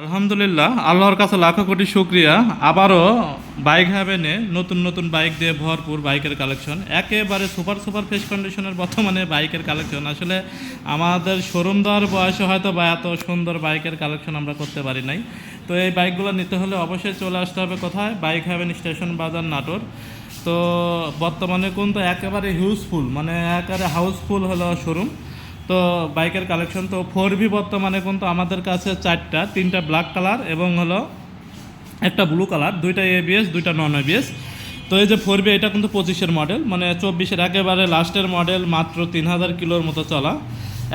আলহামদুলিল্লাহ, আল্লাহর কাছে লাখো কোটি শুক্রিয়া। আবারও বাইক হ্যাভেনে নতুন নতুন বাইক দিয়ে ভরপুর বাইকের কালেকশন একেবারে সুপার সুপার ফেস কন্ডিশনের বর্তমানে বাইকের কালেকশন আসলে আমাদের শোরুম দেওয়ার বয়সে হয়তো বা এত সুন্দর বাইকের কালেকশন আমরা করতে পারি নাই। তো এই বাইকগুলো নিতে হলে অবশ্যই চলে আসতে হবে কোথায়? বাইক হ্যাভেন স্টেশন বাজার নাটোর। তো বর্তমানে কিন্তু একেবারে হিউজফুল মানে একেবারে হাউসফুল হলো শোরুম তো বাইকের কালেকশন তো ফোর ভি বর্তমানে কিন্তু আমাদের কাছে চারটা, তিনটা ব্ল্যাক কালার এবং হলো একটা ব্লু কালার দুইটা এবিএস দুইটা নন এবিএস তো এই যে ফোর বি এটা কিন্তু পঁচিশের মডেল মানে চব্বিশের একেবারে লাস্টের মডেল মাত্র তিন হাজার কিলোর মতো চলা।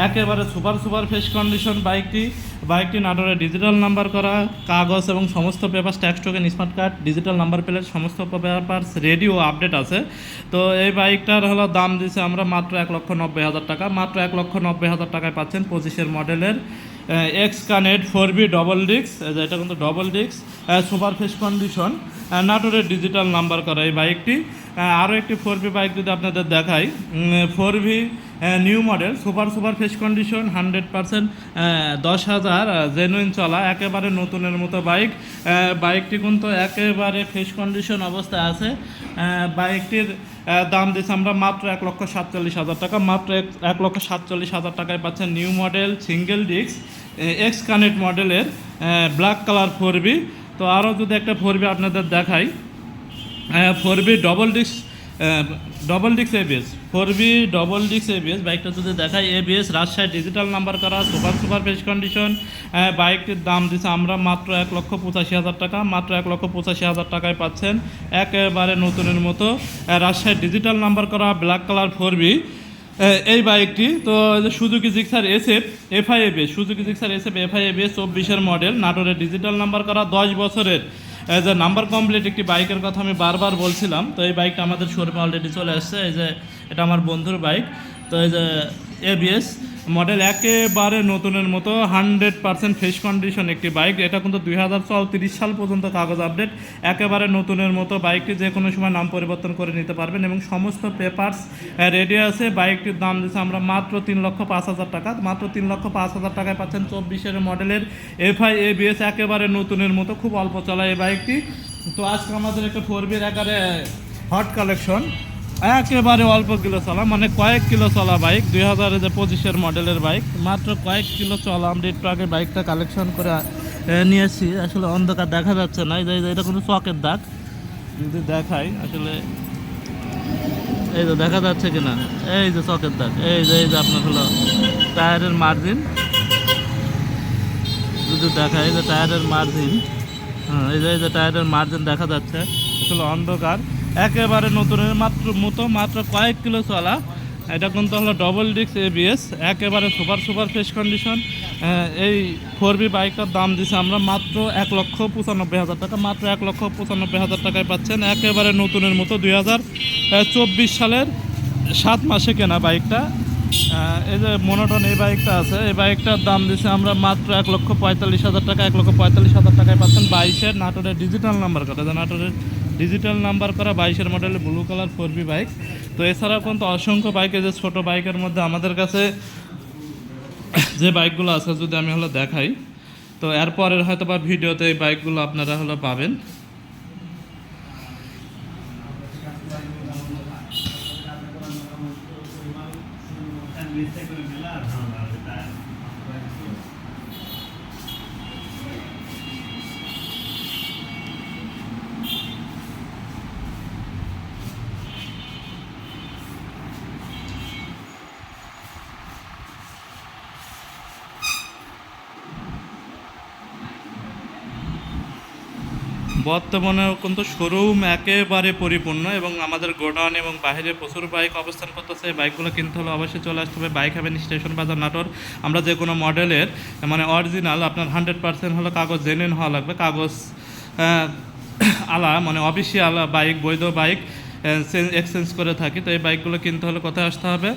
একেবারে সুপার সুপার ফ্রেশ কন্ডিশন বাইকটি। বাইকটি নাটোরে ডিজিটাল নাম্বার করা, কাগজ এবং সমস্ত paper tax token smart card digital number plate সমস্ত পেপার রেডি ও আপডেট আছে। তো এই বাইকটার হলো দাম দিছে আমরা মাত্র এক লক্ষ নব্বই হাজার টাকা। মাত্র এক লক্ষ নব্বই হাজার টাকায় পাচ্ছেন পঁচিশের মডেলের X connect four V double ডিক্স এটা কিন্তু ডবল ডিক্স সুপার ফেস কন্ডিশন নাটোরের ডিজিটাল নাম্বার করা এই বাইকটি। আরও একটি ফোর ভি বাইক যদি আপনাদের দেখাই four V new model super super face condition hundred percent দশ হাজার জেনুইন চলা, একেবারে নতুনের মতো বাইক বাইকটি কিন্তু একেবারে ফেস কন্ডিশন অবস্থায় আছে। বাইকটির দাম দিচ্ছে আমরা মাত্র এক লক্ষ সাতচল্লিশ হাজার টাকা, মাত্র এক এক লক্ষ সাতচল্লিশ হাজার টাকায় পাচ্ছেন new model single disc X connect মডেলের ব্ল্যাক কালার ফোর তো আরও যদি একটা ফোর আপনাদের দেখাই four V double disc double disc ABS four V double disc ABS বাইকটা যদি দেখাই এবিএস রাজশাহী ডিজিটাল নাম্বার করা সুপার সুপার ফেস কন্ডিশন বাইকটির দাম দিচ্ছে আমরা মাত্র এক লক্ষ পঁচাশি হাজার টাকা, মাত্র এক লক্ষ পঁচাশি হাজার টাকায় পাচ্ছেন একেবারে নতুনের মতো রাজশাহী ডিজিটাল নাম্বার করা ব্ল্যাক কালার ফোর বি এই বাইকটি তো Suzuki Gixxer SF FI ABS Suzuki Gixxer SF FI ABS চব্বিশের মডেল নাটোরের ডিজিটাল নাম্বার করা, দশ বছরের যে নাম্বার কমপ্লিট একটি বাইকের কথা আমি বারবার বলছিলাম, তো এই বাইকটা আমাদের শোরুমে অলরেডি চলে আসছে। এই যে, এটা আমার বন্ধুর বাইক। তো এই যে এবিএস মডেল একেবারে নতুনের মতো, হান্ড্রেড পার্সেন্ট ফ্রেশ কন্ডিশন একটি বাইক। এটা কিন্তু দুই হাজার চৌত্রিশ সাল পর্যন্ত কাগজ আপডেট। একেবারে নতুনের মতো বাইকটি যে কোনো সময় নাম পরিবর্তন করে নিতে পারবেন এবং সমস্ত পেপার্স রেডি আছে। বাইকটির দাম দিচ্ছে আমরা মাত্র তিন লক্ষ পাঁচ হাজার টাকা। মাত্র তিন লক্ষ পাঁচ হাজার টাকায় পাচ্ছেন চব্বিশের মডেলের এফআই এবিএস একেবারে নতুনের মতো, খুব অল্প চলা এই বাইকটি। তো আজকে আমাদের একটা ফোর একারে হট কালেকশন একেবারে অল্প কিলো চলা মানে কয়েক কিলো চলা বাইক দুই হাজার যে পঁচিশের মডেলের বাইক মাত্র কয়েক কিলো চলা। আমরা একটু আগে বাইকটা কালেকশন করে নিয়েছি। আসলে অন্ধকার দেখা যাচ্ছে না এটা কোনো চকের দাগ। যদি দেখাই, আসলে এই যে, দেখা যাচ্ছে কিনা? এই যে চকের দাগ, এই যে এই যে আপনার হলো টায়ারের মার্জিন যদি দেখাই যে টায়ারের মার্জিন হ্যাঁ এই যে এই যে টায়ারের মার্জিন দেখা যাচ্ছে, আসলে অন্ধকার। একেবারে নতুনের মাত্র মতো, মাত্র কয়েক কিলো চলা। এটা কিন্তু হলো ডবল ডিস্ক এবিএস একেবারে সুপার সুপার ফ্রেশ কন্ডিশন এই ফোর বি বাইকটার দাম দিছে আমরা মাত্র এক লক্ষ পঁচানব্বই হাজার টাকা, মাত্র এক লক্ষ পঁচানব্বই হাজার টাকায় পাচ্ছেন। একেবারে নতুনের মতো দুই হাজার চব্বিশ সালের সাত মাসে কেনা বাইকটা এই যে মনোটন এই বাইকটা আছে, এই বাইকটার দাম দিছে আমরা মাত্র এক লক্ষ পঁয়তাল্লিশ হাজার টাকা, এক লক্ষ পঁয়তাল্লিশ হাজার টাকায় পাচ্ছেন বাইশের নাটোরের ডিজিটাল নাম্বার যে নাটোরের ডিজিটাল নাম্বার করা বাইশের মডেলের blue colour four B bike. তো এছাড়াও কিন্তু অসংখ্য বাইকে যে ছোট বাইকের মধ্যে আমাদের কাছে যে বাইকগুলো আছে, যদি আমি হলো দেখাই। তো এরপরের হয়তো বা ভিডিওতে এই বাইকগুলো আপনারা হলো পাবেন। বর্তমানে কিন্তু শোরুম একেবারে পরিপূর্ণ এবং আমাদের গোডাউন এবং বাইরে প্রচুর বাইক অবস্থান করতেছে। এই বাইকগুলো কিনতে হলে অবশ্যই চলে আসতে হবে। বাইক হ্যাভেন স্টেশন বাজার নাটোর। আমরা যে কোনো মডেলের মানে অরিজিনাল আপনার হান্ড্রেড পার্সেন্ট হলো কাগজ জেনুইন হওয়া লাগবে। কাগজ আলা মানে অফিসিয়াল বাইক, বৈধ বাইক এক্সচেঞ্জ করে থাকি। তো এই বাইকগুলো কিনতে হলে কোথায় আসতে হবে?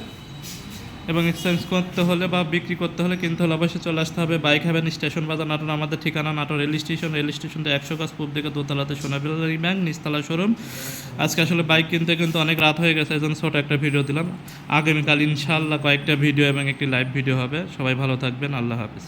এবং এক্সচেঞ্জ করতে হলে বা বিক্রি করতে হলে কিনতে হলে অবশ্যই চলে আসতে হবে। বাইক হ্যাভেন স্টেশন বাজার নাটোর, আমাদের ঠিকানা নাটোর রেল স্টেশন। রেল স্টেশনটা একশো গাছ পূর্ব দিকে দোতলাতে সোনাবিলি ব্যাংক নিচতলা শোরুম। আজকে আসলে বাইক কিনতে কিন্তু অনেক রাত হয়ে গেছে, এজন্য ছোট একটা ভিডিও দিলাম। আগামীকাল ইনশাল্লাহ কয়েকটা ভিডিও এবং একটি লাইভ ভিডিও হবে। সবাই ভালো থাকবেন, আল্লাহ হাফিজ।